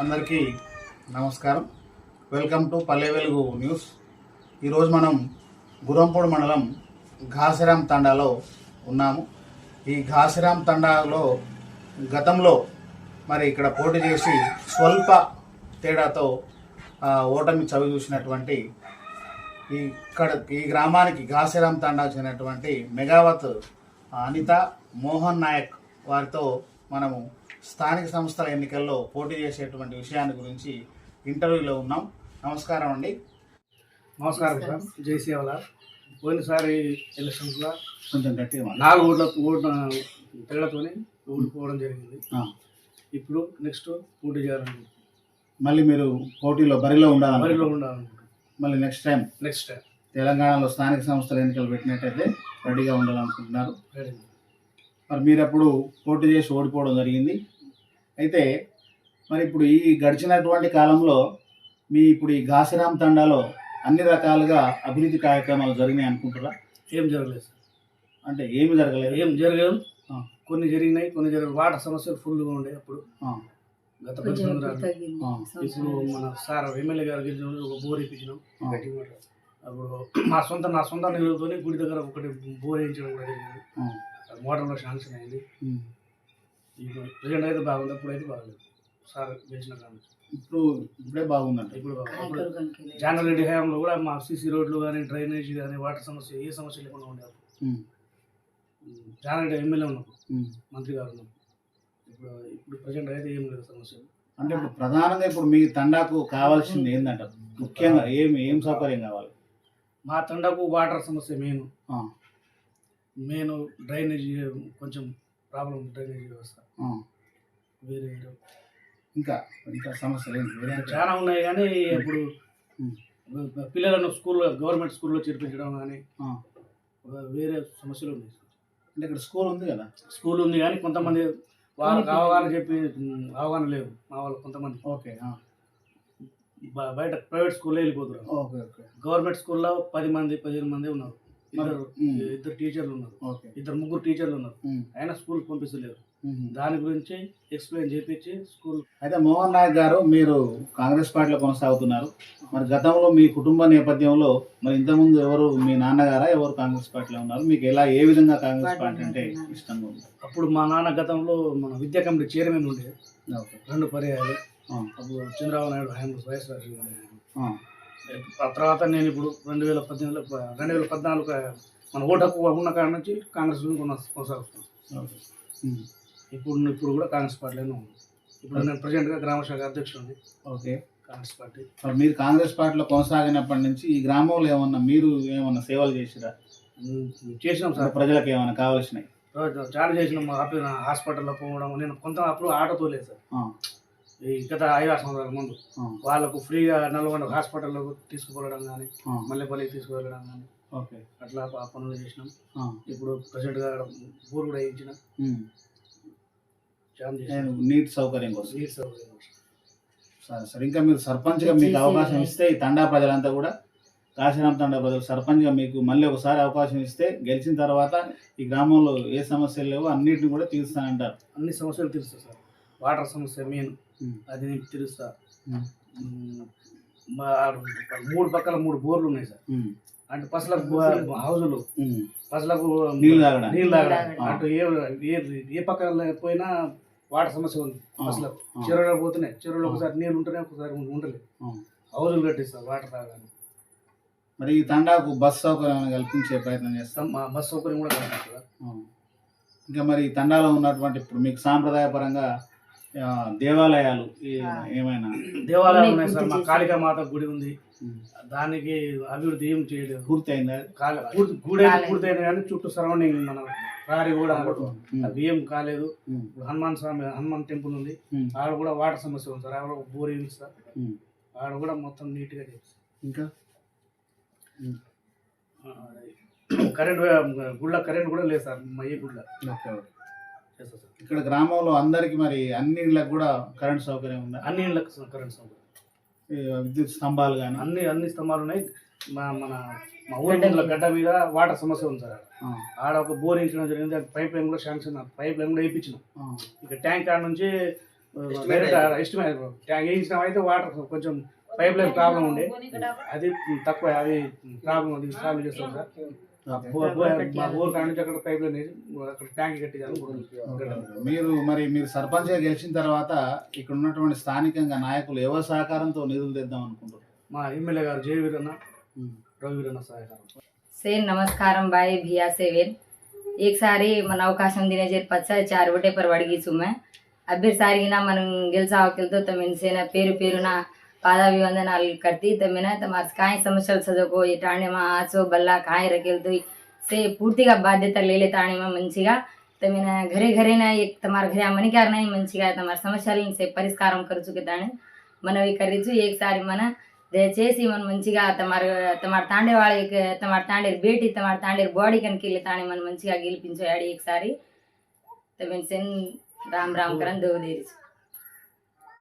అందరికీ నమస్కారం. Welcome to Palle Velugu news. ఈరోజు మనం గురంపూడి మండలం ఘాసిరాం తండాలో ఉన్నాము. ఈ ఘాసిరాం తండాలో గతంలో మరి ఇక్కడ పోటీ చేసి స్వల్ప తేడాతో ఓటమి చవి చూసినటువంటి ఈ ఇక్కడ ఈ గ్రామానికి ఘాసిరాం తండా చెందినటువంటి మెగావత్ అనిత మోహన్ నాయక్ వారితో మనము స్థానిక సంస్థల ఎన్నికల్లో పోటీ చేసేటువంటి విషయాన్ని గురించి ఇంటర్వ్యూలో ఉన్నాం. నమస్కారం అండి. నమస్కారం సార్. జై సేవల పోయినసారి ఎలక్షన్స్లో కొంచెం గట్టిగా. నాలుగు ఓట్ల ఓట్ల తేడాతోనే ఓడిపోవడం జరిగింది. ఇప్పుడు నెక్స్ట్ పోటీ చేయాలని మళ్ళీ మీరు పోటీలో బరిలో ఉండాలి బరిలో ఉండాలనుకుంటున్నాం మళ్ళీ నెక్స్ట్ టైం నెక్స్ట్ టైం. తెలంగాణలో స్థానిక సంస్థల ఎన్నికలు పెట్టినట్టయితే రెడీగా ఉండాలనుకుంటున్నారు. మరి మీరు అప్పుడు పోటీ చేసి ఓడిపోవడం జరిగింది. అయితే మరి ఇప్పుడు ఈ గడిచినటువంటి కాలంలో మీ ఇప్పుడు ఈ ఘాసిరాం తండాలో అన్ని రకాలుగా అభివృద్ధి కార్యక్రమాలు జరిగినాయి అనుకుంటారా ఏం జరగలేదు సార్. అంటే ఏమి జరగలేదు? ఏం జరగదు ఆ. కొన్ని జరిగినాయి కొన్ని జరగదు వాటర్ సమస్యలు ఫుల్గా ఉండే అప్పుడు. ఆ, గత ఇప్పుడు మన సార్ ఎమ్మెల్యే గారు గెలిచినప్పుడు ఒక బోర్ ఇప్పించినాం. అప్పుడు మా సొంత నా సొంత నిధులతోనే గుడి దగ్గర ఒకటి బోర్ వేయించడం కూడా జరిగింది. మోటార్లో శాంక్షన్ అయింది. ఇప్పుడు ప్రజెంట్ అయితే బాగుంది అప్పుడు అయితే బాగలేదు. సార్ గెలిచిన కాలం ఇప్పుడు ఇప్పుడే బాగుందంట. ఇప్పుడు బాగుంది. అప్పుడు నాయకులు కనుక జానర్ రెడ్డి హయాంలో కూడా మా సీసీ రోడ్లు కానీ డ్రైనేజ్ కానీ వాటర్ సమస్య ఏ సమస్య లేకుండా ఉండే అప్పుడు. ఉమ్, జానర్ రెడ్డి ఎమ్మెల్యే ఉన్నప్పుడు. మంత్రి గారు ఉన్నప్పుడు. ఇప్పుడు ఇప్పుడు ప్రజెంట్ అయితే ఏం లేదు సమస్య. అంటే ఇప్పుడు ప్రధానంగా ఇప్పుడు మీ తండాకు కావాల్సింది ఏంటంట ముఖ్యంగా ఏం ఏం సౌకర్యం కావాలి? మా తండకు వాటర్ సమస్య మెయిన్. ఆ, మెయిన్ డ్రైనేజ్ కొంచెం ప్రాబ్లం డ్రైనేజ్ వ్యవస్థ. వేరే వేరే. ఇంకా ఇంకా సమస్యలు వేరే చాలా ఉన్నాయి కానీ ఇప్పుడు. పిల్లలను స్కూల్లో గవర్నమెంట్ స్కూల్లో చేర్పించడం కానీ. వేరే సమస్యలు ఉన్నాయి. అంటే ఇక్కడ స్కూల్ ఉంది కదా? స్కూల్ ఉంది కానీ కొంతమంది వాళ్ళకి అవగాహన చెప్పి అవగాహన లేదు. మా వాళ్ళు కొంతమంది. ఓకే బయట ప్రైవేట్ స్కూల్లో వెళ్ళిపోతున్నారు. Okay okay. గవర్నమెంట్ స్కూల్లో పది మంది పదిహేను మంది ఉన్నారు. ఇద్దరు ఉమ్. ఇద్దరు టీచర్లు ఉన్నారు. ఓకే. ఇద్దరు ముగ్గురు టీచర్లు ఉన్నారు. అయినా స్కూల్ పంపిస్తలేరు. దాని గురించి ఎక్స్ప్లెయిన్ చేపించి స్కూల్ అయితే మోహన్ నాయక్ గారు మీరు కాంగ్రెస్ పార్టీలో కొనసాగుతున్నారు. మరి గతంలో మీ కుటుంబ నేపథ్యంలో మరి ఇంతకుముందు ఎవరు మీ నాన్నగారా ఎవరు కాంగ్రెస్ పార్టీలో ఉన్నారు? మీకు ఎలా ఏ విధంగా కాంగ్రెస్ పార్టీ అంటే ఇష్టంగా ఉంది? అప్పుడు మా నాన్న గతంలో మన విద్యా కమిటీ చైర్మన్ ఉండే. ఓకే. రెండు పర్యాయాలు. ఆ, అప్పుడు చంద్రబాబు నాయుడు హయాంలో వైఎస్ ఆ, తర్వాత నేను ఇప్పుడు రెండు వేల పద్దెనిమిదిలో రెండు వేల పద్నాలుగు మన ఓటు హక్కు ఉన్న కాడ నుంచి కాంగ్రెస్లో కొన- కొనసాగుతున్నాను ఓకే. ఉమ్, ఇప్పుడు ఇప్పుడు కూడా కాంగ్రెస్ పార్టీలోనే ఉంది ఇప్పుడు నేను ప్రజెంట్గా గ్రామ శాఖ అధ్యక్షుడిని. ఓకే. కాంగ్రెస్ పార్టీ. మరి మీరు కాంగ్రెస్ పార్టీలో కొనసాగినప్పటి నుంచి ఈ గ్రామంలో ఏమన్నా మీరు ఏమన్నా సేవలు చేసిరా? చేసినాం సార్. ప్రజలకు ఏమైనా కావాల్సినాయి చాలా చేసినాం. ఆపి- హాస్పిటల్లో పోవడం నేను కొంత అప్పుడు ఆటో తోలేదు సార్. ఈ గత ఐదు ఆరు సంవత్సరాల ముందు వాళ్ళకు ఫ్రీగా నల్గొండ హాస్పిటల్లో తీసుకుపోవడం కానీ మల్లెపల్లికి తీసుకువెళ్ళడం కానీ ఓకే. అట్లా ఆ పనులు చేసినాం. ఇప్పుడు బోర్ కూడా వేయించిన. ఉమ్. చాలా నేను చేసినాం నీటి సౌకర్యం కోసం. నీటి సౌకర్యం సరే సరే. ఇంకా మీరు సర్పంచ్గా మీకు అవకాశం ఇస్తే ఈ తండా ప్రజలంతా కూడా కాశీరాం తండా ప్రజలు సర్పంచ్గా మీకు మళ్ళీ ఒకసారి అవకాశం ఇస్తే గెలిచిన తర్వాత ఈ గ్రామంలో ఏ సమస్యలు లేవో అన్నిటిని కూడా తీరుస్తానంటారు. అన్ని సమస్యలు తీరుస్తా సార్. వాటర్ సమస్య మెయిన్. అది నేను. ఉమ్, మా మూడు పక్కల మూడు బోర్లు ఉన్నాయి సార్. అంటే పసలకు హౌజులు. పసలకు నీళ్ళు తాగడానికి నీళ్ళు తాగడానికి ఆ. అటు ఏ ఏ- ఏ పక్క పోయినా వాటర్ సమస్య ఉంది. పసలకు. చెరువులో పోతున్నాయి చెరువులో. ఒకసారి నీళ్ళు ఉంటేనే ఒకసారి ఉండలేదు. హౌజులు కట్టిస్తారు వాటర్ తాగడానికి మరి ఈ తండాకు బస్ సౌకర్యం కల్పించే ప్రయత్నం చేస్తాం మా బస్ సౌకర్యం కూడా ఆ. ఇంకా మరి ఈ తండాలో ఉన్నటువంటి ఇప్పుడు మీకు సాంప్రదాయపరంగా దేవాలయాలు. ఏమైనా? దేవాలయాలు ఉన్నాయి, సార్ మా పూర్తి కాళికా మాత గుడి ఉంది. దానికి అభివృద్ధి ఏం చేయలేదు. పూర్తయిందా? గుడి. పూర్తయింది కానీ చుట్టూ సరౌండింగ్ మన ప్రహరీ కూడా. అది ఏం కాలేదు. హనుమాన్ స్వామి హనుమాన్ టెంపుల్ ఉంది. ఆడ కూడా వాటర్ సమస్య ఉంది సార్. ఆడ కూడా బోర్ వేయిస్తారు ఉమ్. ఆడ కూడా మొత్తం నీట్గా చేస్తారు ఇంకా? కరెంట్ గుళ్ళ కరెంట్ కూడా లేదు సార్. మా ఏ గుళ్ళ. ఓకే సార్ ఇక్కడ గ్రామంలో అందరికి మరి అన్ని ఇళ్ళకి కూడా కరెంట్ సౌకర్యం ఉందా? అన్ని ఇళ్ళకి కరెంట్ సౌకర్యం. ఈ విద్యుత్ స్తంభాలు కానీ అన్ని అన్ని స్తంభాలు ఉన్నాయి. మా మన మా ఊరి ముందుల గడ్డ మీద వాటర్ సమస్య ఉంది సార్. ఆడ. ఒక బోర్ వేయించడం జరిగింది. అది పైప్ లైన్ కూడా శాంక్షన్ పైప్ లైన్ కూడా వేయించినాం. ఇక ట్యాంక్ ఆడ నుంచి ఎస్టిమేట్ ట్యాంక్ వేయించినాం అయితే వాటర్ కొంచెం పైప్ లైన్ ప్రాబ్లం ఉండే. అది తక్కువ అది ప్రాబ్లం అది సాల్వ్ చేస్తాం సార్. మీరు మరి మీరు సర్పంచ్గా గెలిచిన తర్వాత ఇక్కడ ఉన్నటువంటి స్థానికంగా నాయకులు ఎవరి సహకారంతో నిధులు తెద్దాం అనుకుంటారు మా ఎమ్మెల్యే గారు జయవీరన్న రవివీరన్న సహకారం సేన్ నమస్కారం బాయ్ भिया सेवेन ఈసారి మన అవకాశం దినజేర్ పచ్చ చారు ఒకటే పర్ అడిగిసు మే అబ్బిర్ సారిగిన మనం గెలిచా అవకలతో తమిన్ సేన పేరు పేరున पादाभिवंदनाल करती तो मैंने तुम्हारे काएँ समस्या చదువుకో ఈ టాండేమా ఆచో బల్లా కాయ రకెళ్తూ సే పూర్తిగా బాధ్యత లేలే తాణేమా మంచిగా తమిన ఘరే ఘరేనా ఎక్ తమార ఘరే అమ్మని కారణం మంచిగా తమ సమస్యలను సే పరిష్కారం కరుచుకి తాను మనవి కరిచు ఏకసారి మన దయచేసి మనం మంచిగా తమారు తమారు తాండే వాళ్ళకి తమారు తాండేరు బేటి తమారు తాండేరు బాడీ కనుక వెళ్ళి తానే మనం మంచిగా గెలిపించాడు ఒకసారి తమిన సెన్ రామ్ రామ్ కరణ్ దోదేరిచు